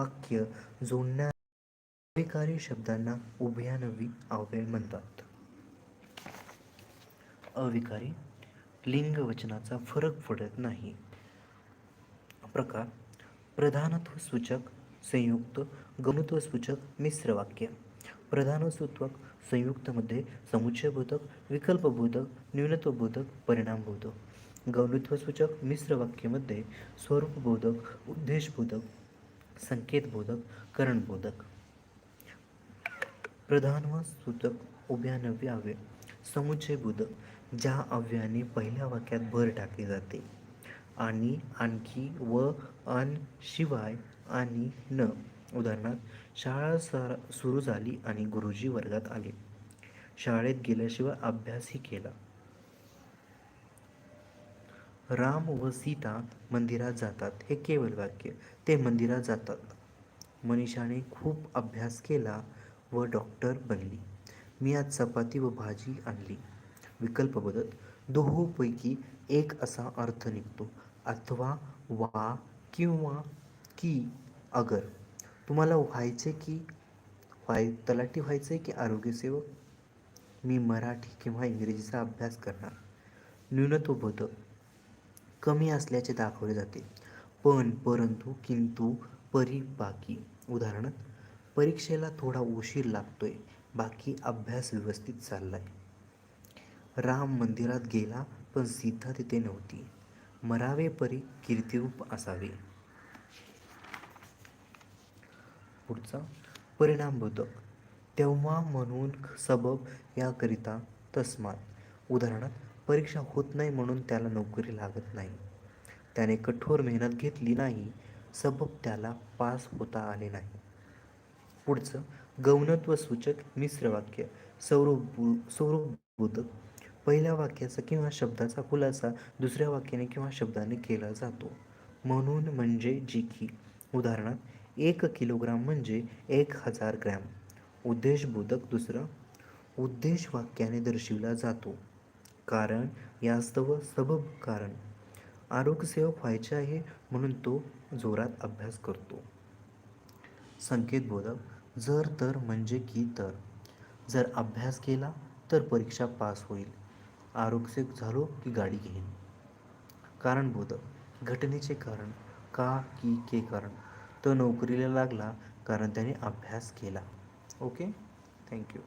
वाक्य जोडण्या अविकारी शब्दांना उभयानवी अव्यय म्हणतात. अविकारी लिंग वचनाचा फरक पडत नाही. प्रकार प्रधानत्व सूचक संयुक्त गौणत्व सूचक मिश्र वाक्य. प्रधानसूत्वक संयुक्तमध्ये समुच्चयबोधक विकल्पबोधक न्यूनत्वबोधक परिणामबोधक. गौणत्वसूचक मिश्र वाक्यामध्ये स्वरूपबोधक उद्देशबोधक संकेतबोधक करणबोधक प्रधान व सूचक उभ्यानव्यावे समुच्चयबोधक ज्या अव्याने पहिल्या वाक्यात भर टाकली जाते. आणि आणखी व अन शिवाय आणि न. उदाहरणार्थ शाळा सर सुरू झाली आणि गुरुजी वर्गात आले. शाळेत गेल्याशिवाय अभ्यासही केला. राम व सीता मंदिरात जातात. हे केवळ वाक्य. ते मंदिरात जातात. मनीषाने खूप अभ्यास केला व डॉक्टर बनली. मी आज चपाती व भाजी आणली. विकल्प बदल. दोहोपैकी एक असा अर्थ निघतो. अथवा वा किंवा की अगर. तुम्हाला व्हायचे की व्हाय तलाठी व्हायचे की आरोग्यसेवक मी मराठी किंवा इंग्रजीचा अभ्यास करणार. न्यूनत्वबोधक कमी असल्याचे दाखवले जाते. पण परंतु किंतु परी बाकी. उदाहरण परीक्षेला थोडा उशीर लागतोय. बाकी अभ्यास व्यवस्थित चाललाय. राम मंदिरात गेला पण सीता तिथे नव्हती. मरावे परी कीर्तिरूप असावे. पुढचा परिणाम बोधक. तेव्हा म्हणून सबब याकरिता तस्मात. उदाहरणार्थ परीक्षा होत नाही म्हणून त्याला नोकरी लागत नाही. त्याने कठोर मेहनत घेतली नाही सबब त्याला पास होता आले नाही. पुढचं गौणत्व सूचक मिश्र वाक्य सौरभ सौरभबोधक पहिल्या वाक्याचा किंवा शब्दाचा खुलासा दुसऱ्या वाक्याने किंवा शब्दाने केला जातो. म्हणून म्हणजे जी की उदाहरणार्थ एक किलोग्राम म्हणजे एक हजार ग्रॅम. उद्देशबोधक दुसरं उद्देश वाक्याने दर्शविला जातो. कारण यास्तव सबब कारण. आरोग्यसेवक व्हायचे आहे म्हणून तो जोरात अभ्यास करतो. संकेत बोधक जर तर म्हणजे की तर. जर अभ्यास केला तर परीक्षा पास होईल. आरोग्यसेवक झालो की गाडी घेईन. कारण बोधक घटनेचे कारण का की के कारण. तो नोकरीला लागला कारण त्याने अभ्यास केला. ओके? थँक्यू